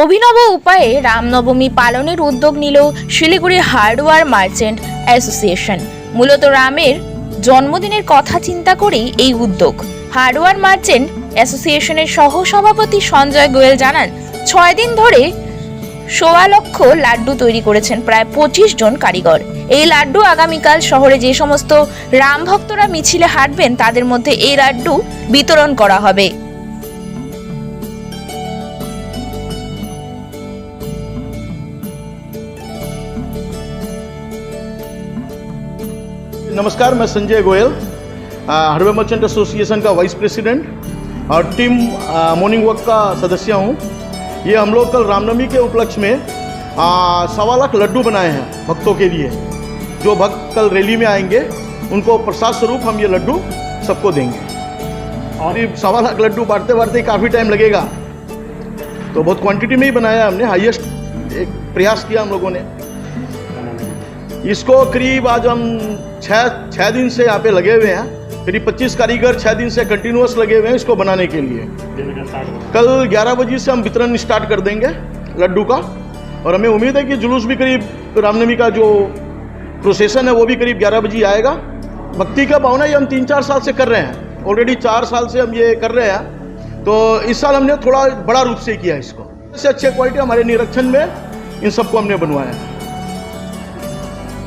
অভিনব উপায়ে রামনবমী পালনের উদ্যোগ নিল শিলিগুড়ি হার্ডওয়্যার মার্চেন্ট অ্যাসোসিয়েশন। মূলত রামের জন্মদিনের কথা চিন্তা করেই এই উদ্যোগ। হার্ডওয়্যার মার্চেন্ট অ্যাসোসিয়েশনের সহ সভাপতি সঞ্জয় গোয়েল জানান, ছয় দিন ধরে সোয়া লক্ষ লাড্ডু তৈরি করেছেন প্রায় পঁচিশ জন কারিগর। এই লাড্ডু আগামীকাল শহরে যে সমস্ত রাম ভক্তরা মিছিলে হাঁটবেন, তাদের মধ্যে এই লাড্ডু বিতরণ করা হবে। नमस्कार, मैं Sanjay Goyal hardware merchant association का वाइस प्रेसिडेंट और टीम मॉर्निंग वॉक का सदस्य हूँ। ये हम लोग कल रामनवमी के उपलक्ष्य में सवा लाख लड्डू बनाए हैं भक्तों के लिए। जो भक्त कल रैली में आएँगे, उनको प्रसाद स्वरूप हम ये लड्डू सबको देंगे। और ये सवा लाख लड्डू बांटते बांटते काफ़ी टाइम लगेगा। तो बहुत क्वांटिटी में ही बनाया हमने हाईएस्ट एक प्रयास किया हम लोगों ने। इसको करीब आज हम छः छः दिन से यहाँ पे लगे हुए हैं। करीब 25 कारीगर छः दिन से कंटिन्यूस लगे हुए हैं इसको बनाने के लिए। कल 11 बजे से हम वितरण स्टार्ट कर देंगे लड्डू का। और हमें उम्मीद है कि जुलूस भी करीब रामनवमी का जो प्रोसेसन है वो भी करीब 11 बजे आएगा। भक्ति का भावना ये हम तीन, चार साल से कर रहे हैं। ऑलरेडी चार साल से हम ये कर रहे हैं। तो इस साल हमने थोड़ा बड़ा रूप से किया इसको। इससे अच्छे क्वालिटी हमारे निरीक्षण में इन सबको हमने बनवाया है।